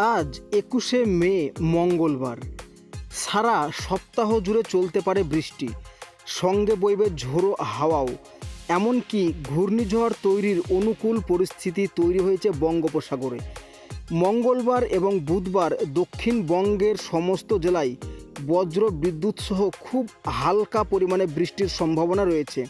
আজ একুশে মে, মঙ্গলবার। সারা সপ্তাহ জুড়ে চলতে পারে বৃষ্টি। সঙ্গে বইবে ঝোড়ো হাওয়াও। এমনকি ঘূর্ণিঝড় তৈরির অনুকূল পরিস্থিতি তৈরি হয়েছে বঙ্গোপসাগরে। মঙ্গলবার এবং বুধবার দক্ষিণবঙ্গের সমস্ত জেলায় বজ্র বিদ্যুৎ সহ খুব হালকা পরিমাণে বৃষ্টির সম্ভাবনা রয়েছে।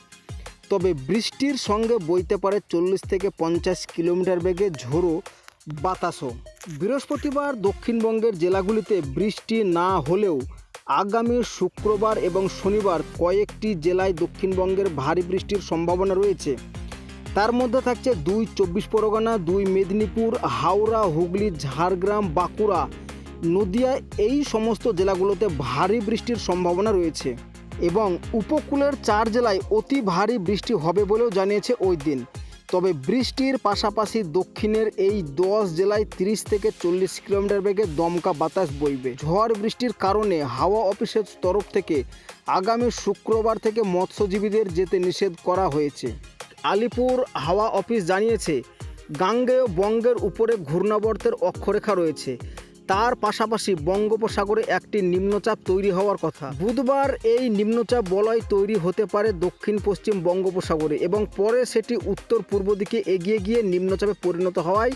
তবে বৃষ্টির সঙ্গে বইতে পারে চল্লিশ থেকে পঞ্চাশ কিলোমিটার বেগে ঝোড়ো বাতাসও। বৃহস্পতিবার দক্ষিণবঙ্গের জেলাগুলিতে বৃষ্টি না হলেও আগামী শুক্রবার এবং শনিবার কয়েকটি জেলায় দক্ষিণবঙ্গের ভারী বৃষ্টির সম্ভাবনা রয়েছে। তার মধ্যে থাকছে দুই চব্বিশ পরগনা, দুই মেদিনীপুর, হাওড়া, হুগলি, ঝাড়গ্রাম, বাঁকুড়া। নদিয়া এই সমস্ত জেলাগুলোতে ভারী বৃষ্টির সম্ভাবনা রয়েছে এবং উপকূলের চার জেলায় অতি ভারী বৃষ্টি হবে বলেও জানিয়েছে ওই দিন। তবে বৃষ্টির পাশাপাশি দক্ষিণের এই দশ জেলায় তিরিশ থেকে চল্লিশ কিলোমিটার বেগে দমকা বাতাস বইবে। ঝড় বৃষ্টির কারণে হাওয়া অফিসের তরফ থেকে আগামী শুক্রবার থেকে মৎস্যজীবীদের যেতে নিষেধ করা হয়েছে। আলিপুর হাওয়া অফিস জানিয়েছে, গাঙ্গেয় বঙ্গের উপরে ঘূর্ণাবর্তের অক্ষরেখা রয়েছে। তার পাশাপাশি বঙ্গোপসাগরে একটি নিম্নচাপ তৈরি হওয়ার কথা। বুধবার এই নিম্নচাপ বলয় তৈরি হতে পারে দক্ষিণ পশ্চিম বঙ্গোপসাগরে এবং পরে সেটি উত্তর পূর্ব দিকে এগিয়ে গিয়ে নিম্নচাপে পরিণত হওয়ায়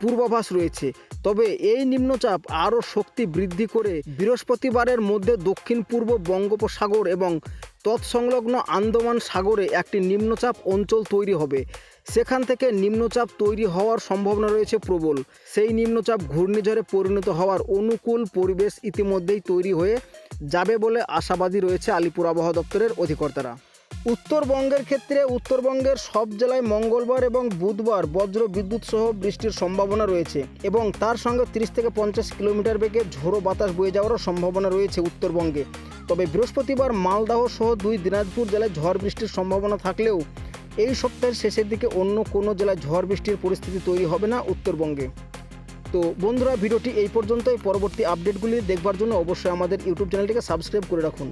পূর্বাভাস রয়েছে। তবে এই নিম্নচাপ আরও শক্তি বৃদ্ধি করে বৃহস্পতিবারের মধ্যে দক্ষিণ পূর্ব বঙ্গোপসাগর এবং তৎসংলগ্ন আন্দামান সাগরে একটি নিম্নচাপ অঞ্চল তৈরি হবে। সেখান থেকে নিম্নচাপ তৈরি হওয়ার সম্ভাবনা রয়েছে প্রবল। সেই নিম্নচাপ ঘূর্ণিঝড়ে পরিণত হওয়ার অনুকূল পরিবেশ ইতিমধ্যেই তৈরি হয়ে যাবে বলে আশাবাদী রয়েছে আলিপুর আবহাওয়া দপ্তরের অধিকর্তারা। উত্তরবঙ্গের ক্ষেত্রে উত্তরবঙ্গের সব জেলায় মঙ্গলবার এবং বুধবার বজ্র বিদ্যুৎ সহ বৃষ্টির সম্ভাবনা রয়েছে এবং তার সঙ্গে তিরিশ থেকে পঞ্চাশ কিলোমিটার বেগে ঝোড়ো বাতাস বয়ে যাওয়ারও সম্ভাবনা রয়েছে উত্তরবঙ্গে। তবে বৃহস্পতিবার মালদাহ সহ দুই দিনাজপুর জেলায় ঝড় বৃষ্টির সম্ভাবনা থাকলেও এই সপ্তাহের শেষের দিকে অন্য কোনো জেলায় ঝড় বৃষ্টির পরিস্থিতি তৈরি হবে না উত্তরবঙ্গে। তো বন্ধুরা, ভিডিওটি এই পর্যন্তই। পরবর্তী আপডেটগুলি দেখবার জন্য অবশ্যই আমাদের ইউটিউব চ্যানেলটিকে সাবস্ক্রাইব করে রাখুন।